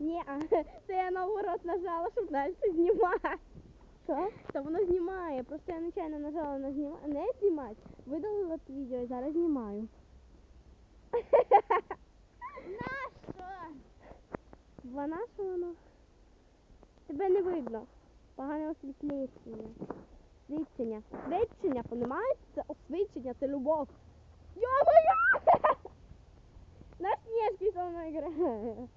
Ні, це я наоборот нажала, щоб далі знімати. Що? Та воно знімає. Просто я нечайно нажала на зніма... не знімати. Видалила це відео і зараз знімаю. Нащо? Вона що воно? Тебе не видно. Погане освітлення. Свідчення. Свідчення, понімаєш? Це освідчення, це любов. Йо-моє! На снежки со мною грає.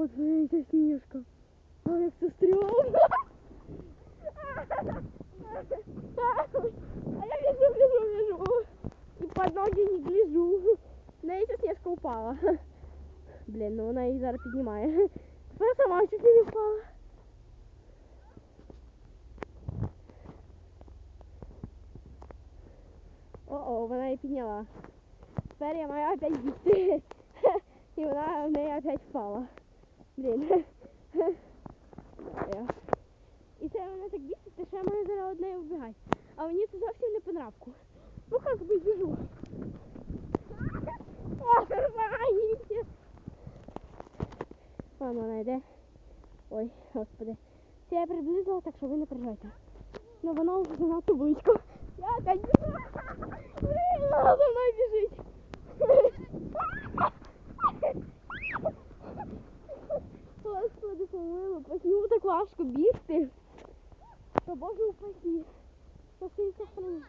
Вот вона йде снежка. А як це стрьомно. А я лежу, лежу, лежу. И под ноги не гляжу. На эти снежка упала. Блін, ну вона її зараз піднімає. Тепер сама чуть не впала. О-о, вона її підняла. Тепер я маю опять бігти. І вона в неї опять впала. Блін. Я. І це мене так бісить, що я маю зараз одне вбігати. А мені це зовсім не по нравку. Ну бы бежу. О, помогите. Вона йде. Ой, господи. Це я приблизила, так що ви не переживайте. Ну вона вже занадто близько. Я бежу. Блін, вона біжить. Господи, помилуй, почему так важко бігти? Та Боже упаси. Спаси сохрани.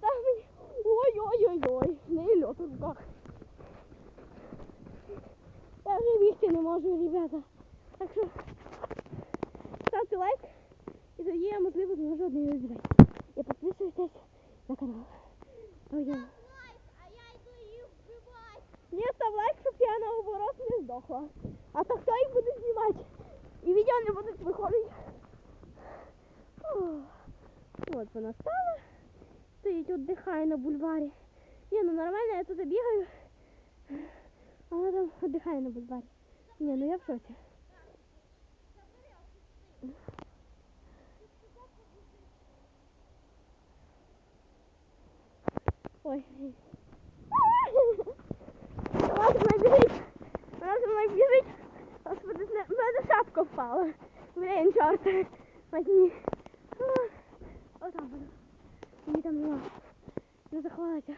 Та мені... Ой-ой-ой-ой. Не льот у руках. Я вже бігти не можу, ребята. Так що ставте лайк. І тоді я, можливо, зможу одне вибігати. І підписуйтесь на канал. Вбивати. Ні, став лайк, щоб я наоборот не здохла. А то хто їх буде знімати? І відео не будуть виходити. От вона стала. Стоїть, віддихає на бульварі. Ні, ну нормально, я тут бігаю. А вона там віддихає на бульварі. Ні, ну я в шоці. Ой. Вона за мною біжить. Вона за мною біжить. Господи, мене впала. Блін, чорт. Возьми. О, там вона. Її там нема. Не заховалася.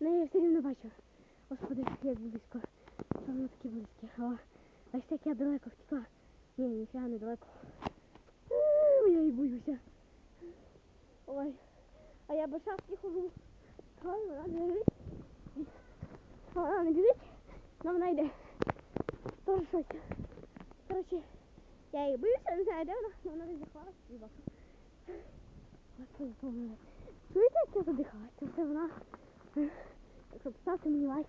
Не, я все рівно бачу. Господи, як близько. Що воно таке близьке. О, ось як я далеко втекла. Ні, ніфіга не далеко. Я і боюся. Ой. А я без шапки хожу. Ой, вона біжить. Вона не біжить, але вона йде. Тоже щось. Коротше, я її боюся, не знаю, де вона, але. Господи, помилуй. Чуєте, як я задихалася? Це вона. Так що поставте мені лайк.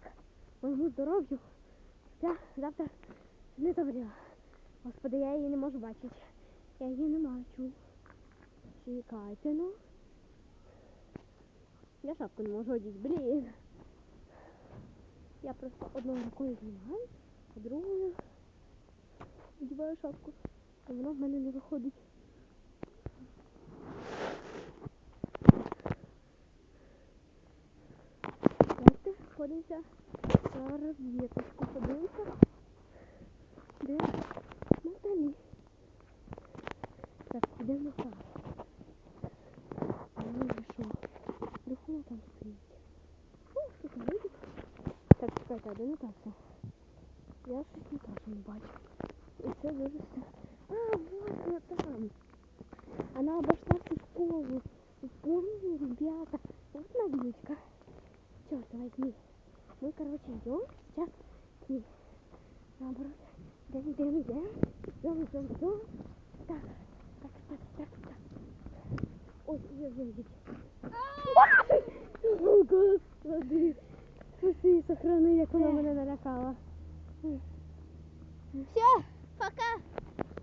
Моєму здоров'ю. Я завтра не заболіла. Господи, я її не можу бачити. Я її не бачу. Чекайте, ну. Я шапку не можу одіти, блін. Я просто одною рукою знімаю, а другою одіваю шапку. А воно в мене не виходить. Давайте сходимося на розвіточку. Подивимося. Де Наталі? Так, підемо на сад. Ну і що? Вдруг вона там стоїть. Фу, що там вийде? Так, чекайте, а де Наташа? Я щось Наташу не бачу. І це дуже все. Мы, короче, идем сейчас ней. Наоборот. Идем, идем, идем. Идем, идем, идем. Так, так, так, так, так. Ой, я видите. О, Господи. Спаси, сохрани, як вона мене налякала. Все, пока.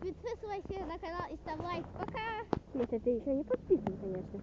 Підписуйся на канал і став лайк. Пока. Если ты еще не подписан, конечно.